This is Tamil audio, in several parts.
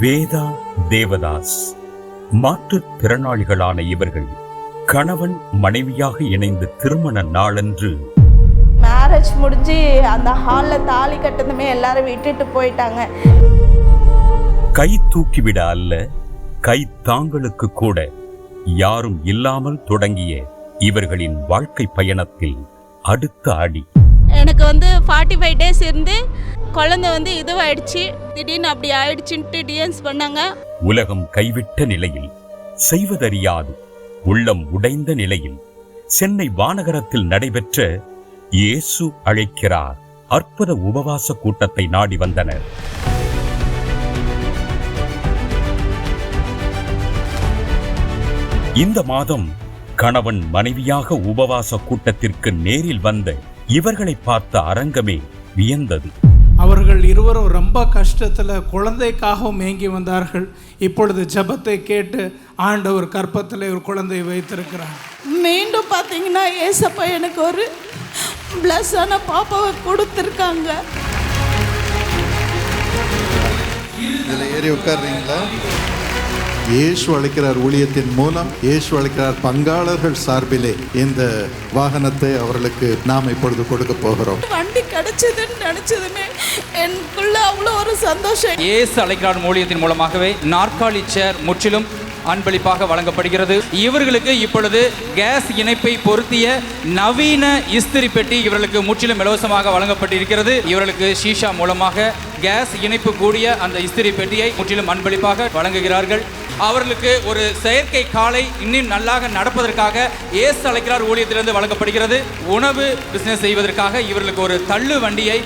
வேதா தேவதாஸ். மாற்றுத் திறனாளிகளான இவர்கள் கணவன் மனைவியாக இணைந்து திருமண நாளன்று மேரேஜ் முடிஞ்சு அந்த ஹாலில் தாலி கட்டதுமே எல்லாரும் விட்டுட்டு போயிட்டாங்க. கை தூக்கிவிட அல்ல கை தாங்களுக்கு கூட யாரும் இல்லாமல் தொடங்கிய இவர்களின் வாழ்க்கை பயணத்தில் அடுத்த அடி. எனக்கு வந்து ஃபார்ட்டி ஃபைவ் டேஸ் இருந்து குழந்தை வந்து இதுவாயிடுச்சு. திடீர்னு அப்படி ஆயிடுச்சுன்ட்டு டிஎன்ஸ் பண்ணாங்க. உலகம் கைவிட்ட நிலையில் செய்வதறியாது உள்ளம் உடைந்த நிலையில் சென்னை வானகரத்தில் நடைபெற்ற இயேசு அழைக்கிறார். அற்புத உபவாச கூட்டத்தை நாடி வந்தனர். இந்த மாதம் கணவன் மனைவியாக உபவாச கூட்டத்திற்கு நேரில் வந்த இவர்களை பார்த்த அரங்கமே வியந்தது. அவர்கள் இருவரும் ரொம்ப கஷ்டத்தில் குழந்தைக்காகவும் ஏங்கி வந்தார்கள். இப்பொழுது ஜெபத்தை கேட்டு ஆண்டவர் கற்பத்தில் ஒரு குழந்தையை வைத்திருக்கிறார். மீண்டும் பார்த்தீங்கன்னா ஏசப்பா எனக்கு ஒரு பிளஸ்ஸான பாப்பாவை கொடுத்துருக்காங்க. இதில் ஏறி உட்கார்றீங்களா? இயேசு அழைக்கிறார் ஊழியத்தின் மூலம் இயேசு அழைக்கிறார் பங்காளர்கள் சார்பிலே இந்த வாகனத்தை அவர்களுக்கு நாம் இப்பொழுது கொடுக்க போகிறோம். வண்டி கிடைச்சதுன்னு நினச்சதுமே எனக்குள்ள அவ்வளோ ஒரு சந்தோஷம். இயேசு அழைக்கிறார் மூலியத்தின் மூலமாகவே நாற்காலி சேர் முற்றிலும் அன்பளிப்பாக வழங்கப்படுகிறது. இவர்களுக்கு இப்பொழுது கேஸ் இணைப்பை பொருத்திய நவீன இஸ்திரி பெட்டி இவர்களுக்கு முற்றிலும் இலவசமாக வழங்கப்பட்டிருக்கிறது. இவர்களுக்கு ஷீஷா மூலமாக கேஸ் இணைப்பு கூடிய அந்த இஸ்திரி பெட்டியை முற்றிலும் அன்பளிப்பாக வழங்குகிறார்கள். அவர்களுக்கு ஒரு செயற்கை காலை இன்னும் நல்லாக நடப்பதற்காக ஏசு அழைக்கிறார் ஊழியத்திலிருந்து வழங்கப்படுகிறது. உணவு பிசினஸ் செய்வதற்காக இவர்களுக்கு ஒரு தள்ளு வண்டியை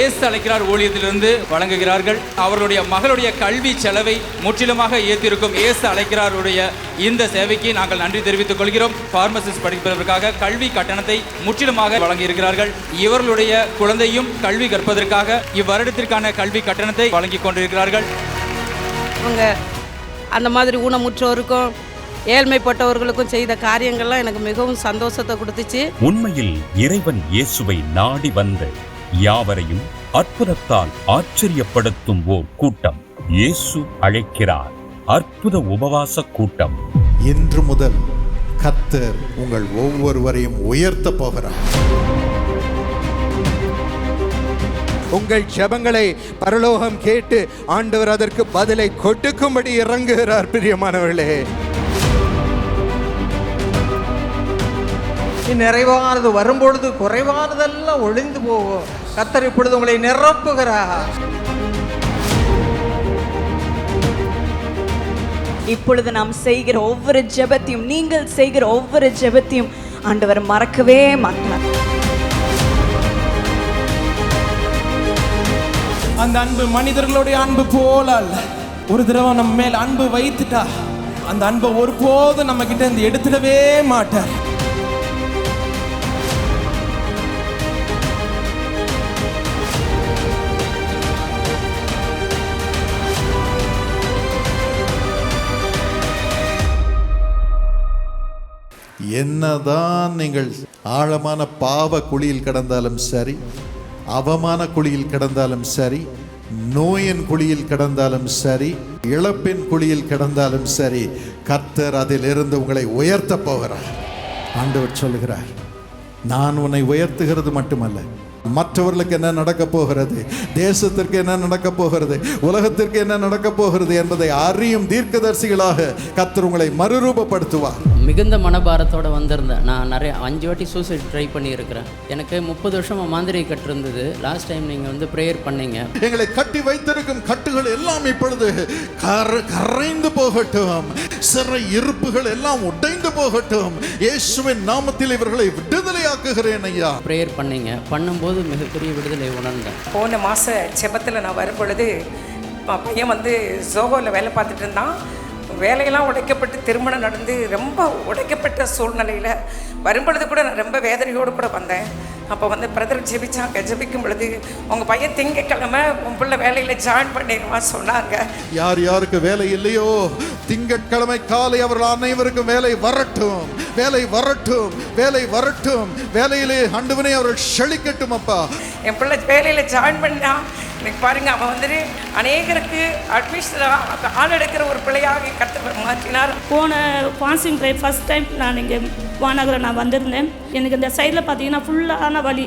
ஏசு அழைக்கிறார் ஊழியத்திலிருந்து வழங்குகிறார்கள். அவருடைய மகளுடைய கல்வி செலவை முற்றிலுமாக ஏற்றிருக்கும் ஏசு அழைக்கிறாருடைய இந்த சேவைக்கு நாங்கள் நன்றி தெரிவித்துக் கொள்கிறோம். பார்மசிஸ்ட் படிப்பதற்காக கல்வி கட்டணத்தை முற்றிலுமாக வழங்கியிருக்கிறார்கள். இவர்களுடைய குழந்தையும் கல்வி கற்பதற்காக இவ்வருடத்திற்கான கல்வி கட்டணத்தை வழங்கி கொண்டிருக்கிறார்கள். அவங்க அந்த மாதிரி ஊனமுற்றோருக்கும் ஏழ்மைப்பட்டவர்களுக்கும் செய்த காரியங்கள்லாம் எனக்கு மிகவும் சந்தோஷத்தை கொடுத்துச்சு. உண்மையில் இறைவன் இயேசுவை நாடி வந்த யாவரையும் அற்புதத்தால் ஆச்சரியப்படுத்தும் ஓர் கூட்டம் இயேசு அழைக்கிறார். அற்புத உபவாச கூட்டம். இன்று முதல் கத்தர் உங்கள் ஒவ்வொருவரையும் உயர்த்த போகிறார். உங்கள் ஜெபங்களை பரலோகம் கேட்டு ஆண்டவர் அதற்கு பதிலை கொடுக்கும்படி இறங்குகிறார் பிரியமானவர்களே. நிறைவானது வரும்பொழுது குறைவானதெல்லாம் ஒளிந்து போகும். கத்தர் இப்பொழுது உங்களை நிரப்புகிறார். இப்பொழுது நாம் செய்கிற ஒவ்வொரு ஜெபத்தையும் நீங்கள் செய்கிற ஒவ்வொரு ஜெபத்தையும் ஆண்டவர் மறக்கவே மாட்டார். அந்த அன்பு மனிதர்களுடைய அன்பு போல அல்ல. ஒரு தடவை நம்ம மேல் அன்பு வைத்துட்டா அந்த அன்பை ஒருபோதும் நம்ம கிட்ட இருந்து எடுத்துடவே மாட்டார். என்னதான் நீங்கள் ஆழமான பாவ குழியில் கடந்தாலும் சரி அவமான குழியில் கிடந்தாலும் சரி நோயின் குழியில் கிடந்தாலும் சரி இழப்பின் குழியில் கிடந்தாலும் சரி கர்த்தர் அதிலிருந்து உங்களை உயர்த்த போகிறார். ஆண்டவர் சொல்லுகிறார் நான் உன்னை உயர்த்துகிறது மட்டுமல்ல மற்றவர்களுக்கு என்ன நடக்க போகிறது தேசத்திற்கு என்ன நடக்க போகிறது உலகத்திற்கு என்ன நடக்க போகிறது என்பதை அறியும் தீர்க்கதரிசிகளாக கத்தர் உங்களை மறுரூபப்படுத்துவார். மிகுந்த மனபாரத்தோட வந்திருந்தேன். நான் நிறைய அஞ்சு வாட்டி சூசைட் ட்ரை பண்ணியிருக்கிறேன். எனக்கு முப்பது வருஷமாக மாந்திரை கட்டு இருந்தது. லாஸ்ட் டைம் நீங்கள் வந்து ப்ரேயர் பண்ணீங்க. எங்களை கட்டி வைத்திருக்கும் கட்டுகள் எல்லாம் இப்பொழுது கர- கரைந்து போகட்டும். சிறை இருப்புகள் எல்லாம் உடைந்து போகட்டும். இயேசுவின் நாமத்தில் இவர்களை விடுதலையாக்குகிறேன் ஐயா. ப்ரேயர் பண்ணீங்க. பண்ணும்போது மிகப்பெரிய விடுதலை உணர்ந்தேன். போன மாத செபத்தில் நான் வரும் பொழுது ப- பையன் வந்து ஜோகோவில் வேலை பார்த்துட்டு இருந்தான். வேலையெல்லாம் உடைக்கப்பட்டு திருமணம் நடந்து ரொம்ப உடைக்கப்பட்ட சூழ்நிலையில் வரும்பொழுது கூட நான் ரொம்ப வேதனையோடு கூட வந்தேன். அப்போ வந்து பிரதர் ஜெபிச்சாங்க ஜெபிக்கும் பொழுது உங்கள் பையன் திங்கக்கிழமை உன் பிள்ளை வேலையில் ஜாயின் பண்ணிடுவான்னு சொன்னாங்க. யார் யாருக்கு வேலை இல்லையோ திங்கட்கிழமை காலை அவர்கள் அனைவருக்கும் வேலை வரட்டும் வேலை வரட்டும் வேலை வரட்டும் வேலையிலே ஆண்டவனே அவர்கள் செழிக்கட்டும் அப்பா. என் பிள்ளை வேலையில் ஜாயின் பண்ணா இன்னைக்கு பாருங்க அவன் வந்துட்டு அநேகருக்கு அட்மிஷன் ஆள் எடுக்கிற ஒரு பிள்ளையாக கத்தவர் மாற்றினார். போன பாசிங் ட்ரைவ் ஃபஸ்ட் டைம் நான் இங்கே வானகரம் நான் வந்திருந்தேன். எனக்கு இந்த சைடில் பார்த்தீங்கன்னா ஃபுல்லான வலி.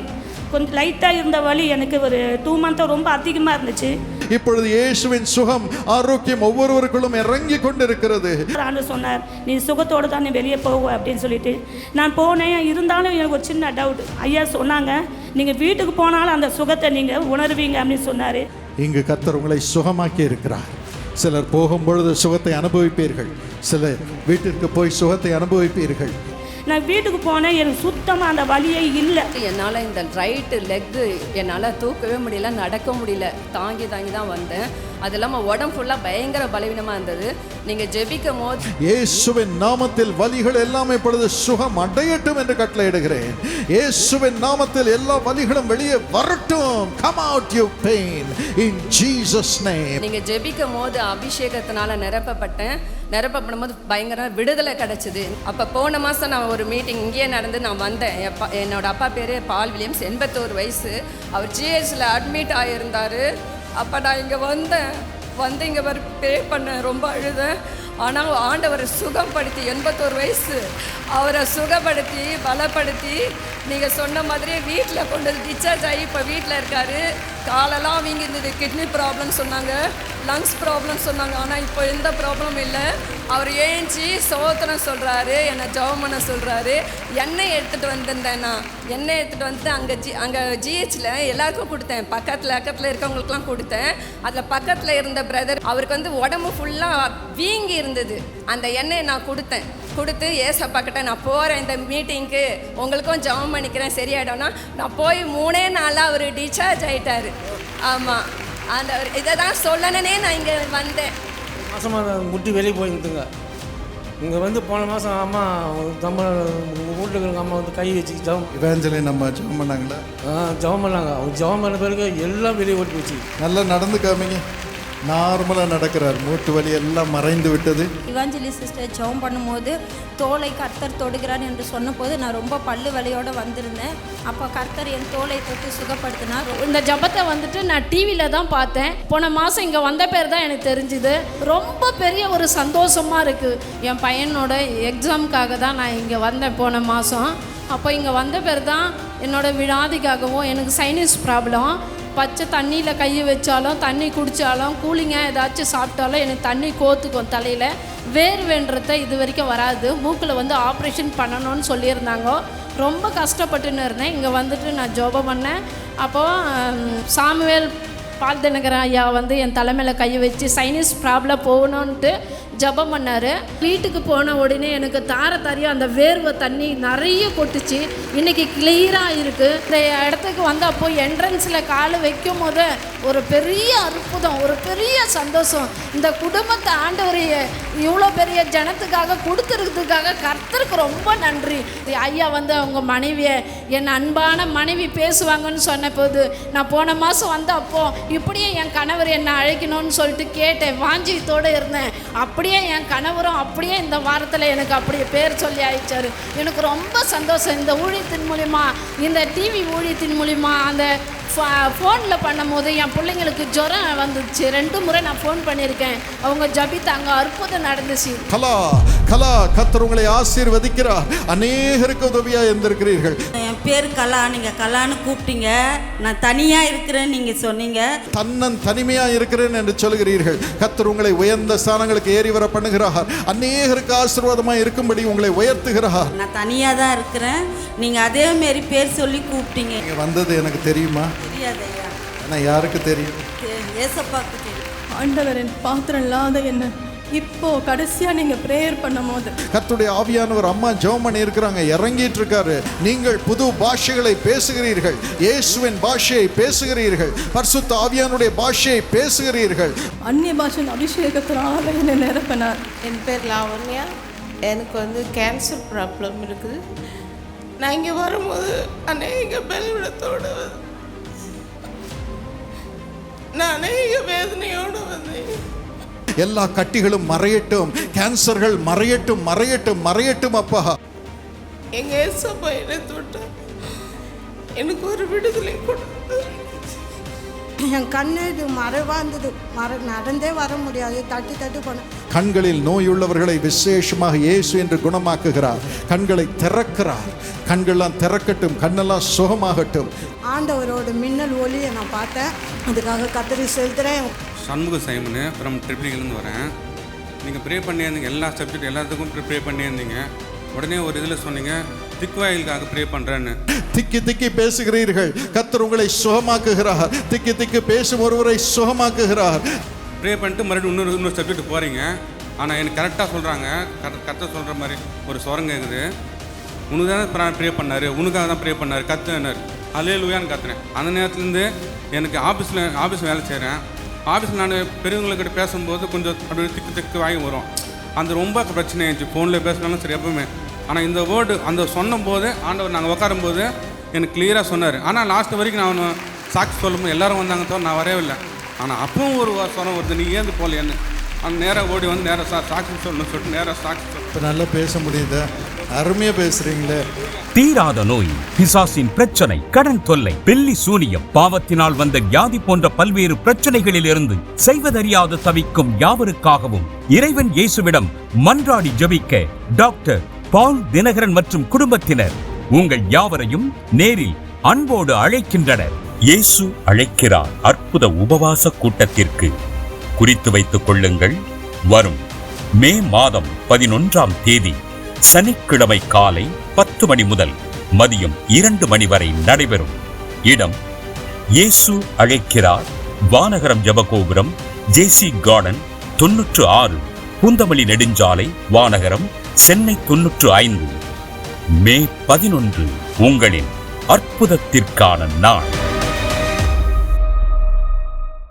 கொஞ்சம் லைட்டாக இருந்த வலி எனக்கு ஒரு டூ மந்த்தாக ரொம்ப அதிகமாக இருந்துச்சு. இப்பொழுது இயேசுவின் சுகம் ஆரோக்கியம் ஒவ்வொருவருக்குள்ளும் இறங்கி கொண்டிருக்கிறது. ஆண்டு சொன்னார் நீ சுகத்தோடு தான் நீ வெளியே போக அப்படின்னு சொல்லிட்டு. நான் போனேன் இருந்தாலும் எனக்கு ஒரு சின்ன டவுட் ஐயா சொன்னாங்க நீங்கள் வீட்டுக்கு போனாலும் அந்த சுகத்தை நீங்கள் உணர்வீங்க அப்படின்னு சொன்னார். இங்கு கத்தர் உங்களை சுகமாக்கி இருக்கிறார். சிலர் போகும்பொழுது சுகத்தை அனுபவிப்பீர்கள். சிலர் வீட்டிற்கு போய் சுகத்தை அனுபவிப்பீர்கள். நான் வீட்டுக்கு போனேன் எனக்கு சுத்தமாக அந்த வலியே இல்லை. என்னால் இந்த ரைட்டு லெக்கு என்னால் தூக்கவே முடியல நடக்க முடியல. தாங்கி தாங்கி தான் வந்தேன். அது இல்லாமல் உடம்பு ஃபுல்லாக பயங்கர பலவீனமாக இருந்தது. நீங்கள் ஜெபிக்கும் போது இயேசுவின் நாமத்தில் வலிகள் எல்லாம் இப்பொழுது சுகம் அடையட்டும் என்று கட்டளையிடுகிறேன். இயேசுவின் நாமத்தில் எல்லா வலிகளும் வெளியே வரட்டும். Come out you pain in Jesus name நீங்கள் ஜெபிக்கும் போது அபிஷேகத்தினால நிரப்பப்பட்டேன். நிரப்பப்படும் போது பயங்கர விடுதலை கிடச்சிது. அப்போ போன மாதம் நான் ஒரு மீட்டிங் இங்கேயே நடந்து நான் வந்தேன். என் அப்பா- என்னோட அப்பா பேர் பால் வில்லியம்ஸ் எண்பத்தோரு வயசு. அவர் ஜிஹெச்சில் அட்மிட் ஆகியிருந்தார் அப்போ நான் இங்கே வந்தேன். வந்து இங்கே வர பே பண்ணேன் ரொம்ப அழுதேன். ஆனால் ஆண்டவரை சுகப்படுத்தி எண்பத்தோரு வயசு. அவரை சுகப்படுத்தி பலப்படுத்தி நீங்கள் சொன்ன மாதிரியே வீட்டில் கொண்டு வந்து டிஸ்சார்ஜ் ஆகி இப்போ வீட்டில் இருக்காரு. காலெல்லாம் வீங்கி இருந்தது கிட்னி ப்ராப்ளம் சொன்னாங்க. லங்ஸ் ப்ராப்ளம் சொன்னாங்க. ஆனால் இப்போ எந்த ப்ராப்ளமும் இல்லை. அவர் ஏஞ்சி சோத்திரம் சொல்கிறாரு என்னை ஜெபம் பண்ண சொல்கிறாரு எண்ணெய் எடுத்துகிட்டு வந்திருந்தேன் நான் எண்ணெய் எடுத்துகிட்டு வந்து அங்கே ஜி அங்கே ஜிஹெச்சில் எல்லாருக்கும் கொடுத்தேன். பக்கத்தில் பக்கத்தில் இருக்கவங்களுக்குலாம் கொடுத்தேன். அதில் பக்கத்தில் இருந்த பிரதர் அவருக்கு வந்து உடம்பு ஃபுல்லாக வீங்கி இருந்தது. அந்த எண்ணெயை நான் கொடுத்தேன். கொடுத்து ஏசப்பா கிட்ட நான் போகிறேன் இந்த மீட்டிங்க்கு உங்களுக்கும் ஜெபம் பண்ணிக்கிறேன். சரியாயிடும்னா நான் போய் மூணே நாளாக அவர் டிஸ்சார்ஜ் ஆகிட்டார் ஆமாம் அந்த இதை தான் சொல்லணுன்னே நான் இங்கே வந்தேன். மாசமாக முட்டி வெளியே போயிருந்துங்க. இங்கே வந்து போன மாதம் அம்மா நம்ம உங்கள் வீட்டில் இருக்கிற அம்மா வந்து கை வச்சு ஜவம் இவேஞ்சலி நம்ம ஜெபம் பண்ணாங்களா? ஜவம் பண்ணாங்க. அவங்க ஜவம் பண்ண பிறகு எல்லாம் வெளியே ஓட்டி போச்சு. நல்லா நடந்து காமிங்க நார்மலாக நடக்கிறார். மூட்டு வலி எல்லாம் மறைந்து விட்டது. இவாஞ்சலி சிஸ்டர் ஜெபம் பண்ணும்போது தோலை கர்த்தர் தொடுகிறார் என்று சொன்னபோது நான் ரொம்ப பல்லு வலியோடு வந்திருந்தேன். அப்போ கர்த்தர் என் தோலை தொட்டு சுகப்படுத்தினார். இந்த ஜபத்தை வந்துட்டு நான் டிவியில் தான் பார்த்தேன். போன மாதம் இங்கே வந்த பேர் தான் எனக்கு தெரிஞ்சுது. ரொம்ப பெரிய ஒரு சந்தோஷமாக இருக்குது என் பையனோட எக்ஸாமுக்காக தான் நான் இங்கே வந்தேன் போன மாதம் அப்போ இங்கே வந்த பேர் தான் என்னோட விழாதிக்காகவும் எனக்கு சைனஸ் ப்ராப்ளம் பச்சை தண்ணியில் கையை வச்சாலும் தண்ணி குடித்தாலும் கூலிங்காக ஏதாச்சும் சாப்பிட்டாலும் எனக்கு தண்ணி கோத்துக்கும் தலையில். வேர்வேன்றத இது வரைக்கும் வராது. மூக்கில் வந்து ஆப்ரேஷன் பண்ணணும்னு சொல்லியிருந்தாங்க. ரொம்ப கஷ்டப்பட்டுன்னு இருந்தேன். இங்கே வந்துட்டு நான் ஜோபம் பண்ணேன். அப்போது சாமுவேல் பால் தினகரன் ஐயா வந்து என் தலைமையில் கையை வச்சு சைனீஸ் ப்ராப்ளம் போகணுன்ட்டு ஜபம் பண்ணார். வீட்டுக்கு போன உடனே எனக்கு தார தாரியாக அந்த வேர்வை தண்ணி நிறைய கொட்டுச்சு. இன்னைக்கு கிளியராக இருக்குது இந்த இடத்துக்கு வந்து அப்போ என்ட்ரன்ஸில் காலை வைக்கும் போது ஒரு பெரிய அற்புதம் ஒரு பெரிய சந்தோஷம். இந்த குடும்பத்தை ஆண்டவர் இவ்வளோ பெரிய ஜனத்துக்காக கொடுத்துருக்கிறதுக்காக கர்த்தருக்கு ரொம்ப நன்றி. ஐயா வந்து அவங்க மனைவியை என் அன்பான மனைவி பேசுவாங்கன்னு சொன்ன போது நான் போன மாதம் வந்து அப்போ இப்படியே என் கணவர் என்னை அழைக்கணும்னு சொல்லிட்டு கேட்டேன். வாஞ்சியத்தோடு இருந்தேன். அப்படியே என் கணவரும் அப்படியே இந்த வாரத்தில் எனக்கு அப்படியே பேர் சொல்லி அழைச்சாரு. எனக்கு ரொம்ப சந்தோஷம். இந்த ஊழியத்தின் மூலிமா இந்த டிவி ஊழியத்தின் மூலிமா அந்த ஃபோனில் பண்ணும்போது என் பிள்ளைங்களுக்கு ஜுரம் வந்துச்சு. ரெண்டு முறை நான் ஃபோன் பண்ணியிருக்கேன். அவங்க ஜபித்தாங்க அற்புதம் நடந்துச்சு. கலா கலா கத்தர் உங்களை ஆசீர்வதிக்கிறார். அநேகருக்கு உதவியா இருந்திருக்கிறீர்கள். என் பேர் கலா. நீங்கள் கலான்னு கூப்பிட்டீங்க. நான் தனியாக இருக்கிறேன்னு நீங்கள் சொன்னீங்க. தன்னன் தனிமையா இருக்கிறேன் என்று சொல்கிறீர்கள். கத்தர் உங்களை உயர்ந்த ஸ்தானங்களுக்கு ஏறி வர பண்ணுகிறார். அநேகருக்கு ஆசீர்வாதமா இருக்கும்படி உங்களை உயர்த்துகிறார். நான் தனியாக தான் இருக்கிறேன். நீங்கள் அதே மாரி பேர் சொல்லி கூப்பிட்டீங்க. நீங்க வந்தது எனக்கு தெரியுமா? தெரியாதையா? ஆனா யாருக்கு தெரியும்? ஏசப்பாக்கு தெரியும். ஆண்டவரின் பாத்திரம் இல்லாத என்ன இப்போ கடைசியா நீங்க ப்ரேயர் பண்ணும் போது கர்த்தருடைய ஆவியானவர் அம்மா ஜெபம் பண்ணி இருக்கிறாங்க இறங்கிட்டு இருக்காரு நீங்கள் புது பாஷைகளை பேசுகிறீர்கள். இயேசுவின் பாஷையை பேசுகிறீர்கள். பரிசுத்த ஆவியானுடைய பாஷையை பேசுகிறீர்கள். அந்நிய பாஷன் அபிஷேகத்தினால என்னை நிரப்பினார். என் பேர் லாவண்யா. எனக்கு வந்து கேன்சர் ப்ராப்ளம் இருக்குது. நான் இங்கே வரும்போது அநேக பலவிடத்தோடு நான் வேதனையோடு வந்தேன். எல்லா கட்டிகளும் மறையட்டும் கேன்சர்கள் மறையட்டும் மறையட்டும் மறையட்டும் அப்பா. எங்க ஏசப்பா என்னை தொட்டு எனக்கு ஒரு விடுதலை கொடுத்து. என் கண்ணு இது மறைவாக இருந்தது மற நடந்தே வர முடியாது. தட்டு தட்டு போனேன். கண்களில் நோயுள்ளவர்களை விசேஷமாக இயேசு என்று குணமாக்குகிறார். கண்களை திறக்கிறார். கண்கள்லாம் திறக்கட்டும் கண்ணெல்லாம் சுகமாகட்டும். ஆண்டவரோட மின்னல் ஒளியை நான் பார்த்தேன். அதுக்காக கத்தரி செலுத்துகிறேன் சண்முக சைமனு ஃப்ரம் ட்ரிப்ளிகிலேருந்து வரேன். நீங்கள் ப்ரே பண்ணியிருந்தீங்க எல்லா சப்ஜெக்ட் எல்லாத்துக்கும் ப்ரே பண்ணியிருந்தீங்க. உடனே ஒரு இதில் சொன்னீங்க திக்வாயிலுக்காக ப்ரே பண்ணுறேன்னு திக்கி திக்கி பேசுகிறீர்கள். கத்தர் உங்களை சுகமாக்குகிறார். திக்கி திக்கி பேசும் ஒருவரை சுகமாக்குகிறார். ப்ரே பண்ணிட்டு மறுபடியும் இன்னொரு இன்னொரு சப்ஜெக்ட் போகிறீங்க ஆனால் எனக்கு கரெக்டாக சொல்கிறாங்க கரெக்ட் கரெக்டாக சொல்கிற மாதிரி ஒரு சுரங்க கேட்குது உனக்கு தான் ப்ரே பண்ணார். உனக்காக தான் ப்ரே பண்ணார். கத்துனார். அலே லூயான்னு கத்துனேன். அந்த நேரத்துலேருந்து எனக்கு ஆஃபீஸில் ஆஃபீஸ் வேலை செய்கிறேன் ஆஃபீஸில் நான் பெரியவங்கக்கிட்ட பேசும்போது கொஞ்சம் அப்படியே திக்கு திக்கு வாங்கி வரும். அந்த ரொம்ப பிரச்சனை ஆயிடுச்சு. ஃபோனில் பேசினாலும் சரி எப்பவுமே. ஆனால் இந்த வேர்டு அந்த சொன்னபோது ஆண்டவர் நாங்கள் உட்காரும்போது எனக்கு கிளியராக சொன்னார். ஆனால் லாஸ்ட் வரைக்கும் நான் சாட்சி சொல்லும்போது எல்லோரும் வந்தாங்க தவிர நான் வரவே இல்லை ஆனால் அப்பவும் ஒரு சொரம் வருது நீ ஏந்து போகலையேன்னு அந்த நேராக ஓடி வந்து நேராக சா சாட்சி சொல்லணும்னு சொல்லிட்டு நேராக சாட்சி சொல்லணும் இப்போ நல்லா பேச முடியுதா. அருமையாக பேசுகிறீங்களே தீராத நோய் பிசாசின் பிரச்சனை கடன் தொல்லை வெள்ளி சூனியம் பாவத்தினால் வந்த வியாதி போன்ற பல்வேறு பிரச்சனைகளில் இருந்து செய்வதறியாது தவிக்கும் யாவருக்காகவும் இறைவன் இயேசுவிடம் மன்றாடி ஜெபிக்க டாக்டர் பால் தினகரன் மற்றும் குடும்பத்தினர் உங்கள் யாவரையும் நேரில் அன்போடு அழைக்கின்றனர். இயேசு அழைக்கிறார் அற்புத உபவாச கூட்டத்திற்கு. குறித்து வைத்துக் கொள்ளுங்கள். வரும் மே மாதம் பதினொன்றாம் தேதி சனிக்கிழமை காலை பத்து மணி முதல் மதியம் இரண்டு மணி வரை நடைபெறும். இடம் இயேசு அழைக்கிறார் வானகரம் ஜபகோபுரம் ஜேசி கார்டன் தொன்னூற்று ஆறு பூந்தமல்லி நெடுஞ்சாலை வானகரம் சென்னை தொன்னூற்று ஐந்து. மே பதினொன்று உங்களின் அற்புதத்திற்கான நாள்.